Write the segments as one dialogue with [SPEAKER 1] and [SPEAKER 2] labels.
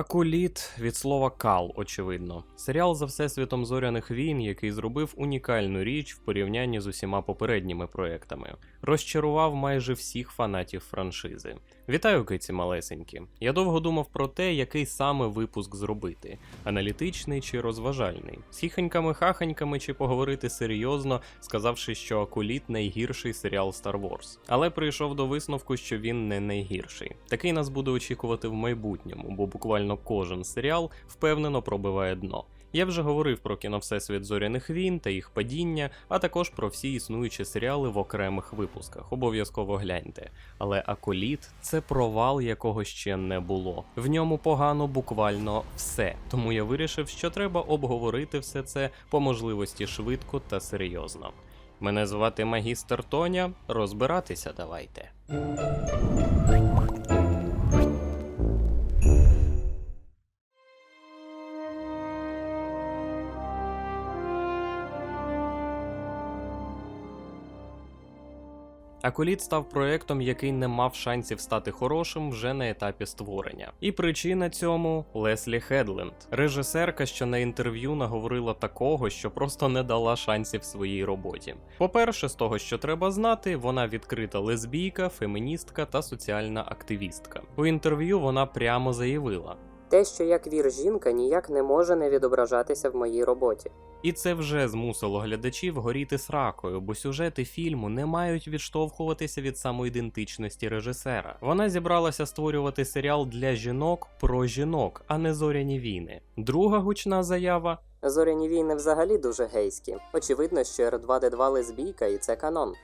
[SPEAKER 1] Акуліт від слова кал, очевидно. Серіал за всесвітом зоряних війн, який зробив унікальну річ в порівнянні з усіма попередніми проектами, розчарував майже всіх фанатів франшизи. Вітаю, киці малесенькі. Я довго думав про те, який саме випуск зробити: аналітичний чи розважальний, з хіхоньками-хахоньками чи поговорити серйозно, сказавши, що Акуліт найгірший серіал Star Wars. Але прийшов до висновку, що він не найгірший. Такий нас буде очікувати в майбутньому, бо буквально кожен серіал впевнено пробиває дно. Я вже говорив про кіно Всесвіт зоряних війн та їх падіння, а також про всі існуючі серіали в окремих випусках. Обов'язково гляньте. Але Аколіт це провал, якого ще не було. В ньому погано буквально все. Тому я вирішив, що треба обговорити все це по можливості швидко та серйозно. Мене звати Магістр Тоня. Розбиратися давайте. Акуліт став проектом, який не мав шансів стати хорошим вже на етапі створення. І причина цьому Леслі Хедленд, режисерка, що на інтерв'ю наговорила такого, що просто не дала шансів своїй роботі. По-перше, з того, що треба знати, вона відкрита лесбійка, феміністка та соціальна активістка. У інтерв'ю вона прямо заявила.
[SPEAKER 2] Те, що я квір жінка, ніяк не може не відображатися в моїй роботі.
[SPEAKER 1] І це вже змусило глядачів горіти сракою, бо сюжети фільму не мають відштовхуватися від самоідентичності режисера. Вона зібралася створювати серіал для жінок про жінок, а не зоряні війни. Друга гучна заява.
[SPEAKER 2] Зоряні війни взагалі дуже гейські. Очевидно, що R2D2 лесбійка і це канон.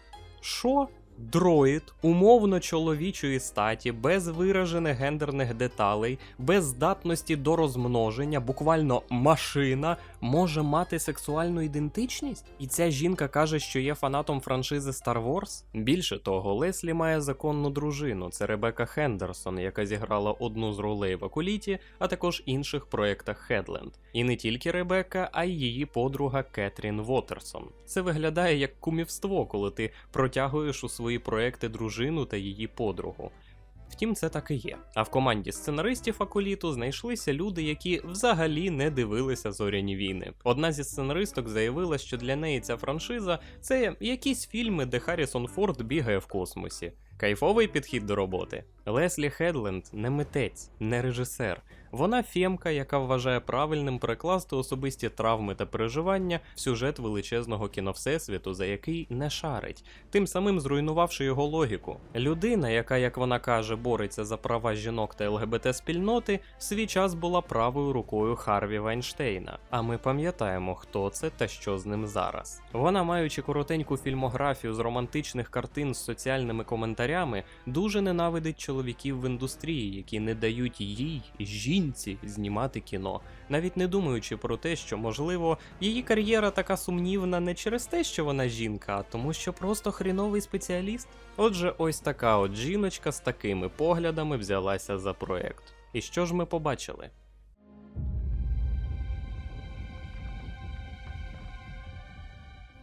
[SPEAKER 1] Що? Дроїд умовно чоловічої статі, без виражених гендерних деталей, без здатності до розмноження, буквально машина, може мати сексуальну ідентичність? І ця жінка каже, що є фанатом франшизи Star Wars? Більше того, Леслі має законну дружину. Це Ребека Хендерсон, яка зіграла одну з ролей в Акуліті, а також інших проєктах Хедленд. І не тільки Ребека, а й її подруга Кетрін Вотерсон. Це виглядає як кумівство, коли ти протягуєш у свої проекти дружину та її подругу. Втім, це так і є. А в команді сценаристів Акуліту знайшлися люди, які взагалі не дивилися зоряні війни. Одна зі сценаристок заявила, що для неї ця франшиза це якісь фільми, де Харрісон Форд бігає в космосі. Кайфовий підхід до роботи. Леслі Хедленд не митець, не режисер. Вона фємка, яка вважає правильним перекласти особисті травми та переживання в сюжет величезного кіновсесвіту, за який не шарить, тим самим зруйнувавши його логіку. Людина, яка, як вона каже, бореться за права жінок та ЛГБТ спільноти, в свій час була правою рукою Харві Вайнштейна. А ми пам'ятаємо, хто це та що з ним зараз. Вона, маючи коротеньку фільмографію з романтичних картин з соціальними коментарями, дуже ненавидить чоловіків в індустрії, які не дають їй жінці знімати кіно, навіть не думаючи про те, що можливо її кар'єра така сумнівна не через те, що вона жінка, а тому, що просто хріновий спеціаліст. Отже, ось така от жіночка з такими поглядами взялася за проект. І що ж ми побачили?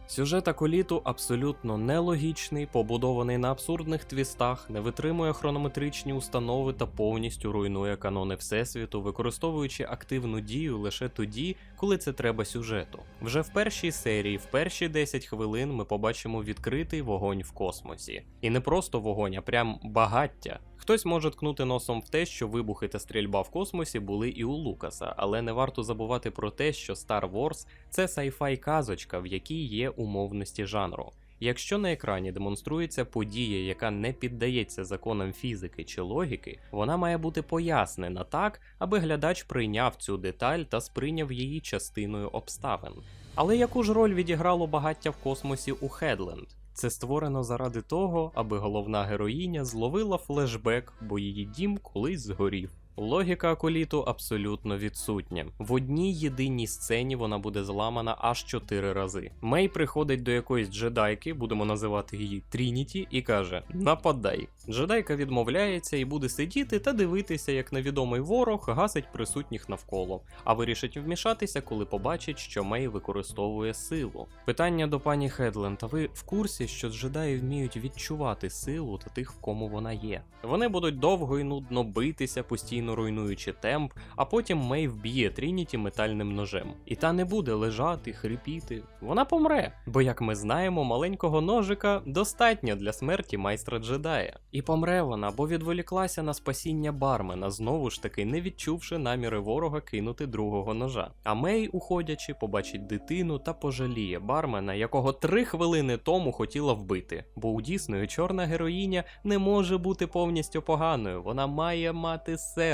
[SPEAKER 1] Сюжет Аколіту абсолютно нелогічний, побудований на абсурдних твістах, не витримує хронометричні установи та повністю руйнує канони Всесвіту, використовуючи активну дію лише тоді, коли це треба сюжету. Вже в першій серії, в перші 10 хвилин, ми побачимо відкритий вогонь в космосі. І не просто вогонь, а прям багаття. Хтось може ткнути носом в те, що вибухи та стрільба в космосі були і у Лукаса, але не варто забувати про те, що Star Wars – це сайфай казочка, в якій є умовності жанру. Якщо на екрані демонструється подія, яка не піддається законам фізики чи логіки, вона має бути пояснена так, аби глядач прийняв цю деталь та сприйняв її частиною обставин. Але яку ж роль відіграло багаття в космосі у Хедленд? Це створено заради того, аби головна героїня зловила флешбек, бо її дім колись згорів. Логіка акуліту абсолютно відсутня. В одній єдиній сцені вона буде зламана аж чотири рази. Мей приходить до якоїсь джедайки, будемо називати її Трініті, і каже: Нападай. Джедайка відмовляється і буде сидіти та дивитися, як невідомий ворог гасить присутніх навколо, а вирішить вмішатися, коли побачить, що Мей використовує силу. Питання до пані Хедленд: а ви в курсі, що джедаї вміють відчувати силу та тих, в кому вона є? Вони будуть довго і нудно битися, постійно постійно руйнуючи темп, а потім Мей вб'є Трініті метальним ножем. І та не буде лежати, хрипіти. Вона помре. Бо, як ми знаємо, маленького ножика достатньо для смерті майстра джедая. І помре вона, бо відволіклася на спасіння бармена, знову ж таки не відчувши наміри ворога кинути другого ножа. А Мей, уходячи, побачить дитину та пожаліє бармена, якого три хвилини тому хотіла вбити. Бо у дійсної чорна героїня не може бути повністю поганою, вона має мати серце.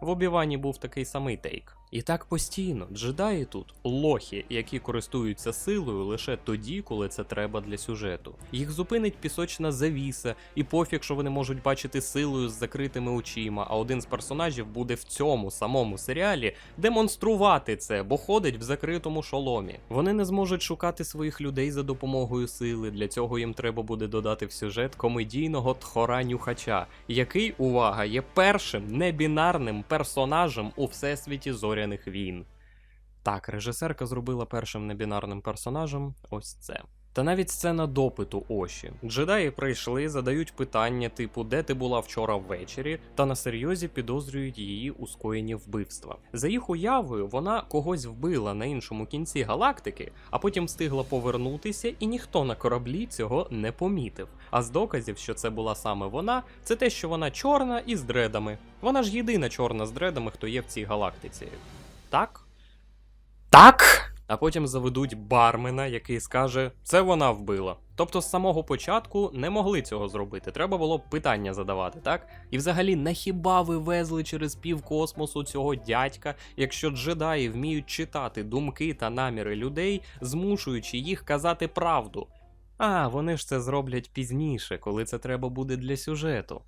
[SPEAKER 1] В обівані був такий самий тейк. І так постійно, джедаї тут лохи, які користуються силою лише тоді, коли це треба для сюжету. Їх зупинить пісочна завіса, і пофіг, що вони можуть бачити силою з закритими очима, а один з персонажів буде в цьому самому серіалі демонструвати це, бо ходить в закритому шоломі. Вони не зможуть шукати своїх людей за допомогою сили. Для цього їм треба буде додати в сюжет комедійного тхора нюхача, який, увага, є першим небінарним персонажем у всесвіті зоряних війн. Так, режисерка зробила першим небінарним персонажем ось це. Та навіть сцена допиту Оші. Джедаї прийшли, задають питання, типу, де ти була вчора ввечері, та на серйозі підозрюють її у скоєнні вбивства. За їх уявою, вона когось вбила на іншому кінці галактики, а потім встигла повернутися, і ніхто на кораблі цього не помітив. А з доказів, що це була саме вона, це те, що вона чорна і з дредами. Вона ж єдина чорна з дредами, хто є в цій галактиці. Так? Так. А потім заведуть бармена, який скаже, це вона вбила. Тобто з самого початку не могли цього зробити. Треба було питання задавати, так? І взагалі, на хіба ви везли через пів космосу цього дядька, якщо джедаї вміють читати думки та наміри людей, змушуючи їх казати правду? А, вони ж це зроблять пізніше, коли це треба буде для сюжету.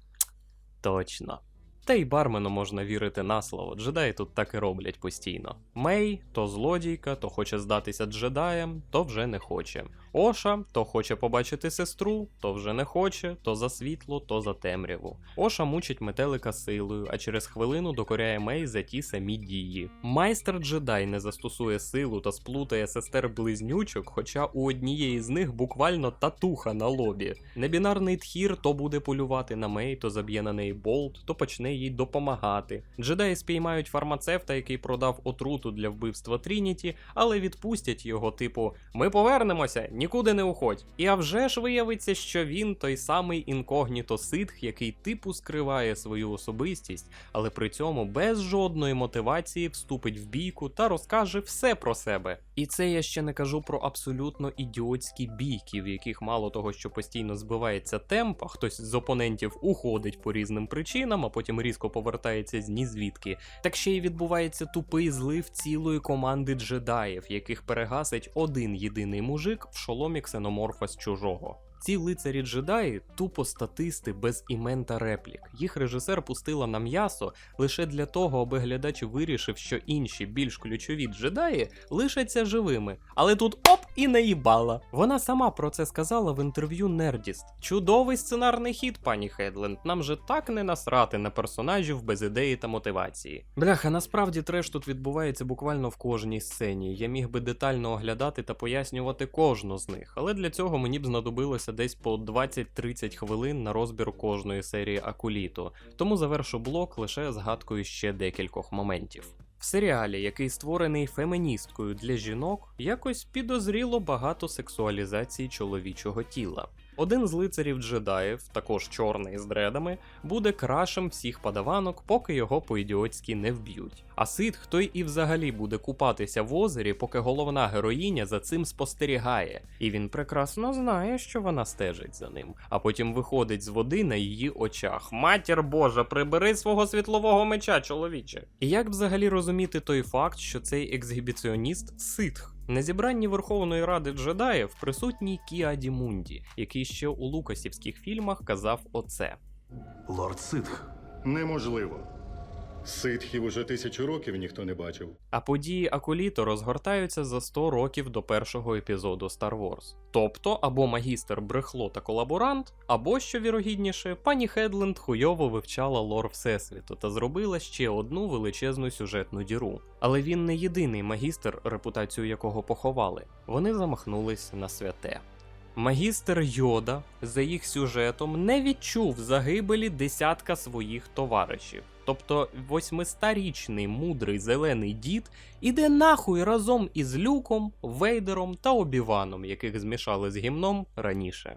[SPEAKER 1] Точно. Та й бармену можна вірити на слово, джедаї тут так і роблять постійно. Мей то злодійка, то хоче здатися джедаєм, то вже не хоче. Оша то хоче побачити сестру, то вже не хоче, то за світло, то за темряву. Оша мучить метелика силою, а через хвилину докоряє Мей за ті самі дії. Майстер джедай не застосує силу та сплутає сестер близнючок, хоча у однієї з них буквально татуха на лобі. Небінарний тхір то буде полювати на Мей, то заб'є на неї болт, то почне їй допомагати. Джедаї спіймають фармацевта, який продав отруту для вбивства Трініті, але відпустять його, типу: Ми повернемося, нікуди не уходь. І а вже ж виявиться, що він той самий інкогніто ситх, який типу скриває свою особистість, але при цьому без жодної мотивації вступить в бійку та розкаже все про себе. І це я ще не кажу про абсолютно ідіотські бійки, в яких мало того, що постійно збивається темп, а хтось з опонентів уходить по різним причинам, а потім різко повертається з нізвідки. Так ще й відбувається тупий злив цілої команди джедаїв, яких перегасить один єдиний мужик в шоломі ксеноморфа з чужого. Ці лицарі джедаї тупо статисти без імен та реплік. Їх режисер пустила на м'ясо лише для того, аби глядач вирішив, що інші більш ключові джедаї лишаться живими. Але тут оп і наїбала. Вона сама про це сказала в інтерв'ю Нердіст. Чудовий сценарний хід, пані Хедленд. Нам же так не насрати на персонажів без ідеї та мотивації. Бляха, насправді треш тут відбувається буквально в кожній сцені. Я міг би детально оглядати та пояснювати кожну з них, але для цього мені б знадобилося десь по 20-30 хвилин на розбір кожної серії Акуліту, тому завершу блок лише згадкою ще декількох моментів. В серіалі, який створений феміністкою для жінок, якось підозріло багато сексуалізації чоловічого тіла. Один з лицарів джедаїв, також чорний з дредами, буде крашем всіх падаванок, поки його по-ідіотськи не вб'ють. А ситх той і взагалі буде купатися в озері, поки головна героїня за цим спостерігає. І він прекрасно знає, що вона стежить за ним, а потім виходить з води на її очах. Матір Божа, прибери свого світлового меча, чоловіче. І як взагалі розуміти той факт, що цей ексгібіціоніст ситх? На зібранні Верховної Ради джедаїв присутній Кіаді Мунді, який ще у лукасівських фільмах казав оце.
[SPEAKER 3] Лорд Ситх.
[SPEAKER 4] Неможливо. Ситхів уже тисячу років ніхто не бачив.
[SPEAKER 1] А події Акуліто розгортаються за 100 років до першого епізоду Star Wars. Тобто, або магістр брехло та колаборант, або, що вірогідніше, пані Хедленд хуйово вивчала лор Всесвіту та зробила ще одну величезну сюжетну діру. Але він не єдиний магістр, репутацію якого поховали. Вони замахнулись на святе. Магістр Йода за їх сюжетом не відчув загибелі десятка своїх товаришів. Тобто 800-річний мудрий зелений дід, іде нахуй разом із Люком, Вейдером та Обіваном, яких змішали з гімном раніше.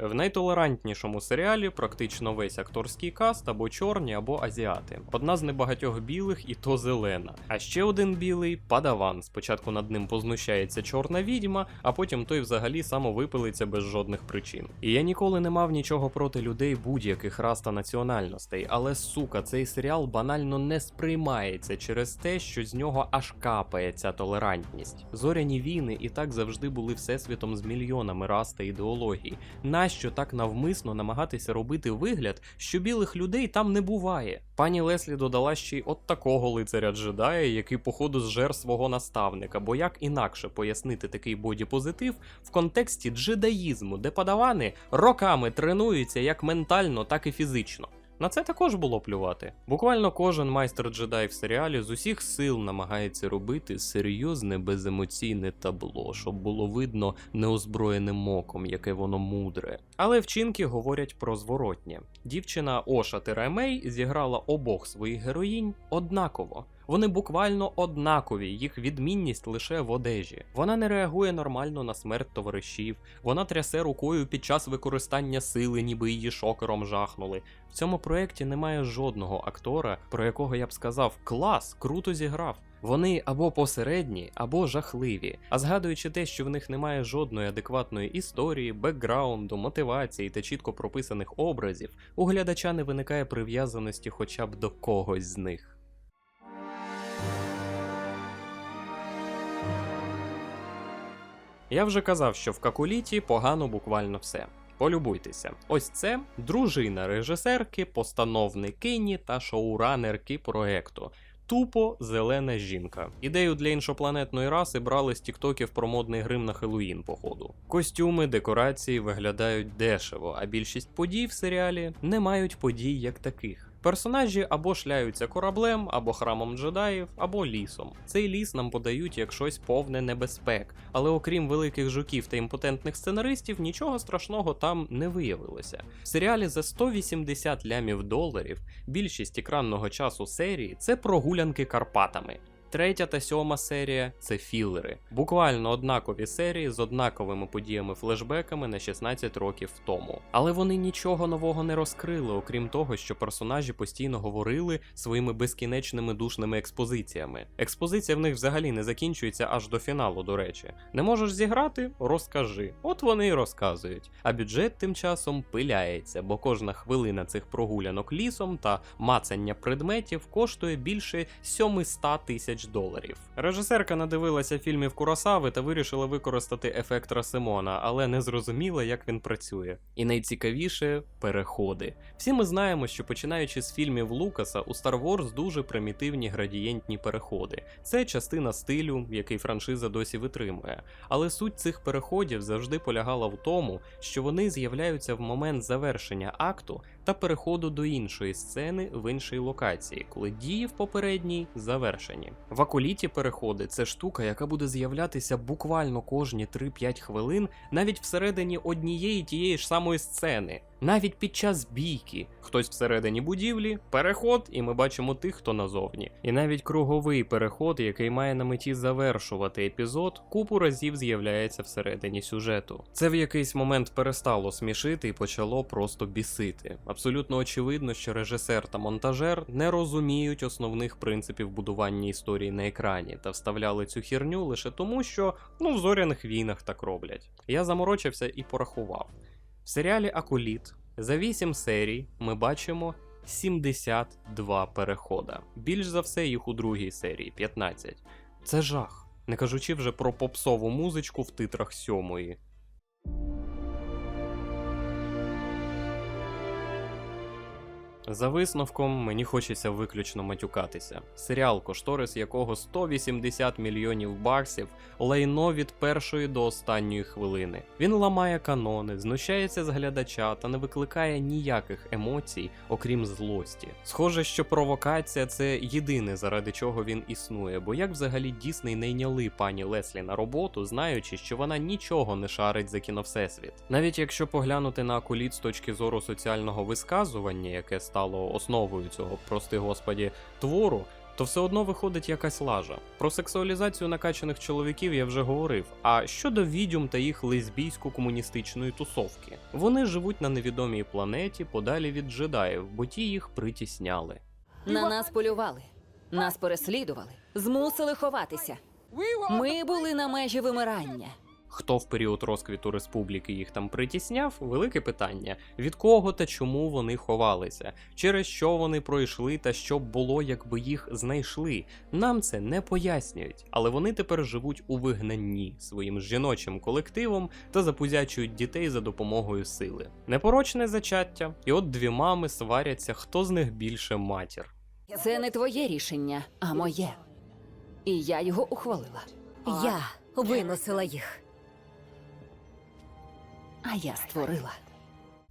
[SPEAKER 1] В найтолерантнішому серіалі практично весь акторський каст або чорні, або азіати. Одна з небагатьох білих, і то зелена. А ще один білий падаван. Спочатку над ним познущається чорна відьма, а потім той взагалі самовипилиться без жодних причин. І я ніколи не мав нічого проти людей будь-яких рас та національностей, але сука, цей серіал банально не сприймається через те, що з нього аж капає ця толерантність. Зоряні війни і так завжди були всесвітом з мільйонами рас та ідеологій. Нащо так навмисно намагатися робити вигляд, що білих людей там не буває? Пані Леслі додала ще й от такого лицаря джедая, який походу зжер свого наставника, бо як інакше пояснити такий бодіпозитив в контексті джедаїзму, де падавани роками тренуються як ментально, так і фізично. На це також було плювати. Буквально кожен майстер джедай в серіалі з усіх сил намагається робити серйозне беземоційне табло, щоб було видно неозброєним оком, яке воно мудре. Але вчинки говорять про зворотнє. Дівчина Оша Теремей зіграла обох своїх героїнь однаково. Вони буквально однакові, їх відмінність лише в одежі. Вона не реагує нормально на смерть товаришів, вона трясе рукою під час використання сили, ніби її шокером жахнули. В цьому проєкті немає жодного актора, про якого я б сказав клас, круто зіграв. Вони або посередні, або жахливі. А згадуючи те, що в них немає жодної адекватної історії, бекграунду, мотивації та чітко прописаних образів, у глядача не виникає прив'язаності хоча б до когось з них. Я вже казав, що в Какуліті погано буквально все. Полюбуйтеся, ось це дружина режисерки, постановникині та шоуранерки проекту. Тупо зелена жінка. Ідею для іншопланетної раси брали з тіктоків про модний грим на Хеллоїн, походу. Костюми, декорації виглядають дешево, а більшість подій в серіалі не мають подій як таких. Персонажі або шляються кораблем, або храмом джедаїв, або лісом. Цей ліс нам подають як щось повне небезпек, але окрім великих жуків та імпотентних сценаристів, нічого страшного там не виявилося. В серіалі за 180 лямів доларів більшість екранного часу серії це прогулянки Карпатами. Третя та сьома серія це філери, буквально однакові серії з однаковими подіями флешбеками на 16 років тому. Але вони нічого нового не розкрили, окрім того, що персонажі постійно говорили своїми безкінечними душними експозиціями. Експозиція в них взагалі не закінчується аж до фіналу, до речі. Не можеш зіграти? Розкажи. От вони й розказують. А бюджет тим часом пиляється, бо кожна хвилина цих прогулянок лісом та мацання предметів коштує більше 700 тисяч доларів. Режисерка надивилася фільмів Куросави та вирішила використати ефект Расимона, але не зрозуміла, як він працює. І найцікавіше переходи. Всі ми знаємо, що починаючи з фільмів Лукаса, у Star Wars дуже примітивні градієнтні переходи. Це частина стилю, який франшиза досі витримує. Але суть цих переходів завжди полягала в тому, що вони з'являються в момент завершення акту та переходу до іншої сцени в іншій локації, коли дії в попередній завершені. В акуліті переходи це штука, яка буде з'являтися буквально кожні 3-5 хвилин, навіть всередині однієї тієї ж самої сцени. Навіть під час бійки хтось всередині будівлі, переход, і ми бачимо тих, хто назовні. І навіть круговий переход, який має на меті завершувати епізод, купу разів з'являється всередині сюжету. Це в якийсь момент перестало смішити і почало просто бісити. Абсолютно очевидно, що режисер та монтажер не розуміють основних принципів будування історії на екрані та вставляли цю херню лише тому, що ну в зоряних війнах так роблять. Я заморочився і порахував. В серіалі Акуліт за 8 серій ми бачимо 72 перехода. Більш за все їх у другій серії 15. Це жах. Не кажучи вже про попсову музичку в титрах сьомої. За висновком мені хочеться виключно матюкатися. Серіал, кошторис якого 180 мільйонів баксів, лайно від першої до останньої хвилини. Він ламає канони, знущається з глядача та не викликає ніяких емоцій, окрім злості. Схоже, що провокація це єдине, заради чого він існує, бо як взагалі Дісней не йняли пані Леслі на роботу, знаючи, що вона нічого не шарить за кіновсесвіт. Навіть якщо поглянути на акуліт з точки зору соціального висказування, яке стало основою цього, прости господі, твору. То все одно виходить якась лажа. Про сексуалізацію накачаних чоловіків я вже говорив. А щодо відьом та їх лесбійсько-комуністичної тусовки, вони живуть на невідомій планеті подалі від джедаїв, бо ті їх притісняли.
[SPEAKER 5] На нас полювали, нас переслідували, змусили ховатися. Ми були на межі вимирання.
[SPEAKER 1] Хто в період розквіту республіки їх там притісняв? Велике питання: від кого та чому вони ховалися, через що вони пройшли, та що було, якби їх знайшли. Нам це не пояснюють, але вони тепер живуть у вигнанні своїм жіночим колективом та запузячують дітей за допомогою сили. Непорочне зачаття, і от дві мами сваряться, хто з них більше матір.
[SPEAKER 5] Це не твоє рішення, а моє. І я його ухвалила.
[SPEAKER 6] Я виносила їх.
[SPEAKER 5] А я створила.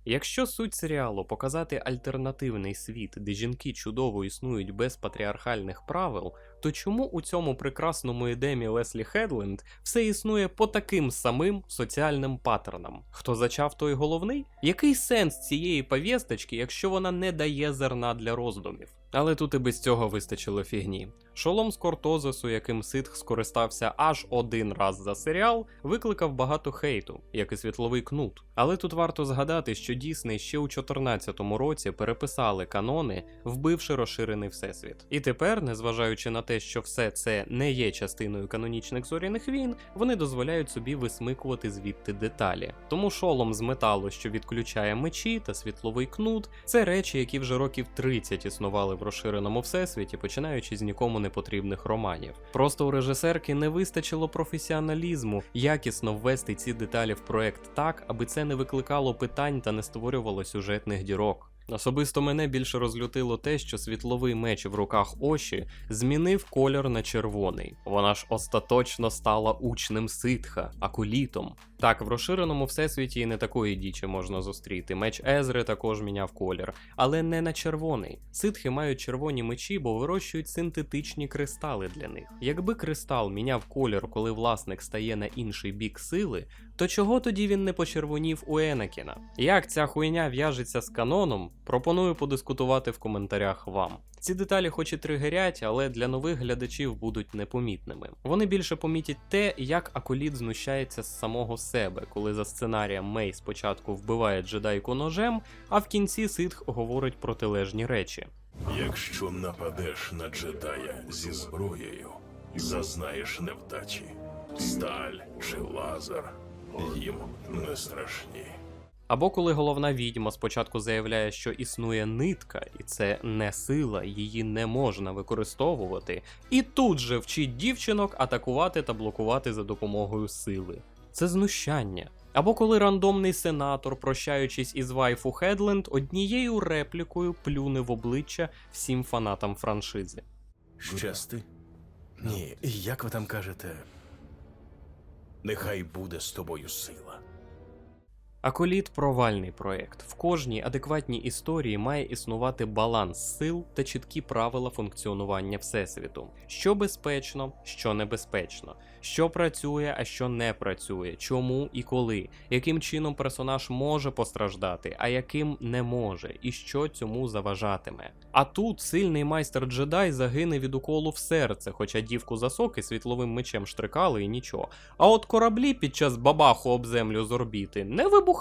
[SPEAKER 1] Якщо суть серіалу показати альтернативний світ, де жінки чудово існують без патріархальних правил, то чому у цьому прекрасному едемі Леслі Хедленд все існує по таким самим соціальним паттернам? Хто зачав той головний? Який сенс цієї повісточки, якщо вона не дає зерна для роздумів? Але тут і без цього вистачило фігні. Шолом з Кортозесу, яким Ситх скористався аж один раз за серіал, викликав багато хейту, як і світловий кнут. Але тут варто згадати, що Дісней ще у 2014 році переписали канони, вбивши розширений всесвіт. І тепер, незважаючи на те, що все це не є частиною канонічних зоряних війн, вони дозволяють собі висмикувати звідти деталі. Тому шолом з металу, що відключає мечі та світловий кнут, це речі, які вже років 30 існували в розширеному всесвіті, починаючи з нікому не потрібних романів. Просто у режисерки не вистачило професіоналізму якісно ввести ці деталі в проект так, аби це не викликало питань та не створювало сюжетних дірок. Особисто мене більше розлютило те, що світловий меч в руках Оші змінив колір на червоний. Вона ж остаточно стала учнем ситха, акулітом. Так, в розширеному всесвіті і не такої дічі можна зустріти. Меч Езри також міняв колір, але не на червоний. Ситхи мають червоні мечі, бо вирощують синтетичні кристали для них. Якби кристал міняв колір, коли власник стає на інший бік сили, то чого тоді він не почервонів у Енакіна? Як ця хуйня в'яжеться з каноном? Пропоную подискутувати в коментарях вам. Ці деталі хоч і тригерять, але для нових глядачів будуть непомітними. Вони більше помітять те, як Аколіт знущається з самого себе, коли за сценарієм Мей спочатку вбиває джедайку ножем, а в кінці Ситх говорить протилежні речі.
[SPEAKER 7] Якщо нападеш на джедая зі зброєю, зазнаєш невдачі. Сталь чи лазер їм не страшні.
[SPEAKER 1] Або коли головна відьма спочатку заявляє, що існує нитка, і це не сила, її не можна використовувати, і тут же вчить дівчинок атакувати та блокувати за допомогою сили. Це знущання. Або коли рандомний сенатор, прощаючись із вайфу Хедленд, однією реплікою плюне в обличчя всім фанатам франшизи.
[SPEAKER 7] Щасти? Ні, як ви там кажете? Нехай буде з тобою сила.
[SPEAKER 1] Аколіт провальний проект. В кожній адекватній історії має існувати баланс сил та чіткі правила функціонування всесвіту. Що безпечно, що небезпечно, що працює, а що не працює, чому і коли, яким чином персонаж може постраждати, а яким не може, і що цьому заважатиме. А тут сильний майстер джедай загине від уколу в серце, хоча дівку засоки світловим мечем штрикали і нічого. А от кораблі під час бабаху об землю з орбіти не вибухають,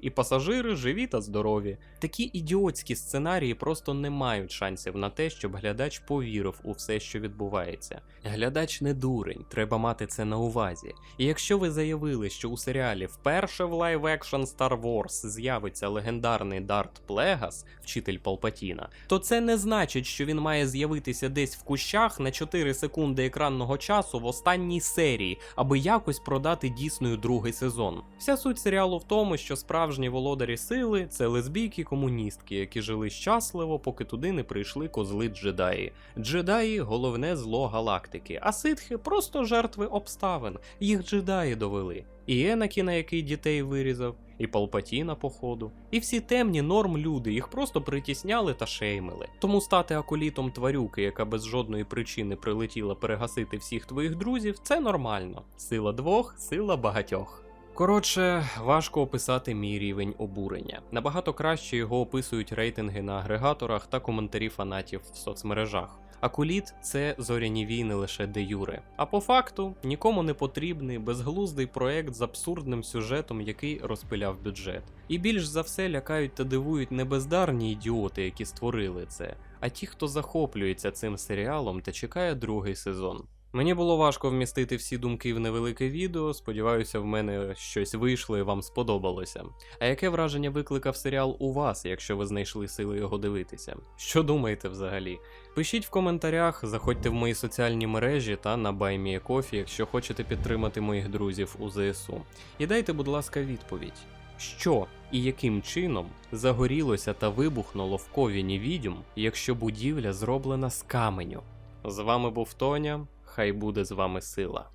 [SPEAKER 1] і пасажири живі та здорові. Такі ідіотські сценарії просто не мають шансів на те, щоб глядач повірив у все, що відбувається. Глядач не дурень, треба мати це на увазі. І якщо ви заявили, що у серіалі вперше в лайв-екшн Star Wars з'явиться легендарний Дарт Плегас, вчитель Палпатіна, то це не значить, що він має з'явитися десь в кущах на 4 секунди екранного часу в останній серії, аби якось продати дійсною другий сезон. Вся суть серіалу в тому, тому, що справжні володарі сили це лесбійки-комуністки, які жили щасливо, поки туди не прийшли козли джедаї. Джедаї головне зло галактики, а ситхи просто жертви обставин. Їх джедаї довели. І Енакіна, який дітей вирізав, і Палпатіна, походу. І всі темні норм люди, їх просто притісняли та шеймили. Тому стати аколітом тварюки, яка без жодної причини прилетіла перегасити всіх твоїх друзів, це нормально. Сила двох, сила багатьох. Коротше, важко описати мій рівень обурення. Набагато краще його описують рейтинги на агрегаторах та коментарі фанатів в соцмережах. Акуліт це зоряні війни лише де юре. А по факту нікому не потрібний безглуздий проект з абсурдним сюжетом, який розпиляв бюджет. І більш за все лякають та дивують не бездарні ідіоти, які створили це, а ті, хто захоплюється цим серіалом та чекає другий сезон. Мені було важко вмістити всі думки в невелике відео. Сподіваюся, в мене щось вийшло і вам сподобалося. А яке враження викликав серіал у вас, якщо ви знайшли сили його дивитися? Що думаєте взагалі? Пишіть в коментарях, заходьте в мої соціальні мережі та на BuyMeACoffee, якщо хочете підтримати моїх друзів у ЗСУ. І дайте, будь ласка, відповідь. Що і яким чином загорілося та вибухнуло в ковіні відьм, якщо будівля зроблена з каменю? З вами був Тоня, хай буде з вами сила.